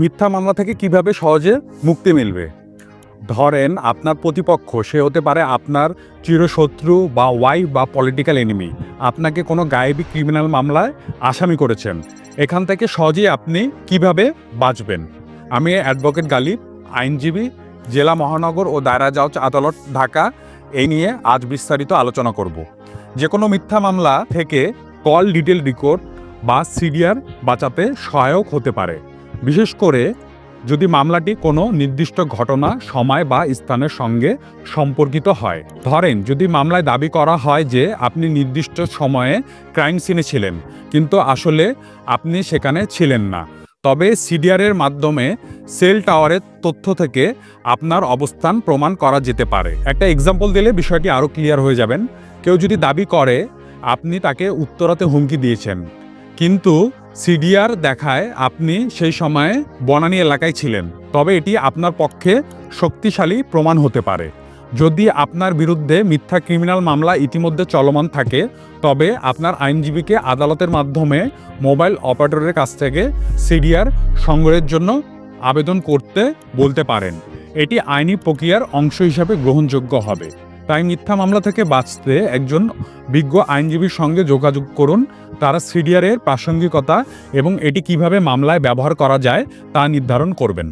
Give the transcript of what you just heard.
মিথ্যা মামলা থেকে কীভাবে সহজে মুক্তি মিলবে? ধরেন আপনার প্রতিপক্ষ, সে হতে পারে আপনার চিরশত্রু বা ওয়াইফ বা পলিটিক্যাল এনিমি আপনাকে কোনো গায়েবী ক্রিমিনাল মামলায় আসামি করেছেন। এখান থেকে সহজেই আপনি কীভাবে বাঁচবেন? আমি অ্যাডভোকেট গালিব, আইনজীবী, জেলা মহানগর ও দায়রা জজ আদালত, ঢাকা, এই নিয়ে আজ বিস্তারিত আলোচনা করব। যে কোনো মিথ্যা মামলা থেকে কল ডিটেল রেকর্ড বা সিডিআর বাঁচাতে সহায়ক হতে পারে। বিশেষ করে যদি মামলাটি কোনো নির্দিষ্ট ঘটনা, সময় বা স্থানের সঙ্গে সম্পর্কিত হয়। ধরেন, যদি মামলায় দাবি করা হয় যে আপনি নির্দিষ্ট সময়ে ক্রাইম সিনে ছিলেন, কিন্তু আসলে আপনি সেখানে ছিলেন না। তবে সিডিআরের মাধ্যমে সেল টাওয়ারের তথ্য থেকে আপনার অবস্থান প্রমাণ করা যেতে পারে। একটা এক্সাম্পল দিলে বিষয়টি আরও ক্লিয়ার হয়ে যাবেন। কেউ যদি দাবি করে, আপনি তাকে উত্তরাতে হুমকি দিয়েছেন, কিন্তু সিডিআর দেখায় আপনি সেই সময়ে বনানী এলাকায় ছিলেন, তবে এটি আপনার পক্ষে শক্তিশালী প্রমাণ হতে পারে। যদি আপনার বিরুদ্ধে মিথ্যা ক্রিমিনাল মামলা ইতিমধ্যে চলমান থাকে, তবে আপনার আইনজীবীকে আদালতের মাধ্যমে মোবাইল অপারেটরের কাছ থেকে সিডিআর সংগ্রহের জন্য আবেদন করতে বলতে পারেন। এটি আইনি প্রক্রিয়ার অংশ হিসাবে গ্রহণযোগ্য হবে। তাই মিথ্যা মামলা থেকে বাঁচতে একজন বিজ্ঞ আইনজীবীর সঙ্গে যোগাযোগ করুন, তারা সিডিআরের প্রাসঙ্গিকতা এবং এটি কীভাবে মামলায় ব্যবহার করা যায় তা নির্ধারণ করবেন।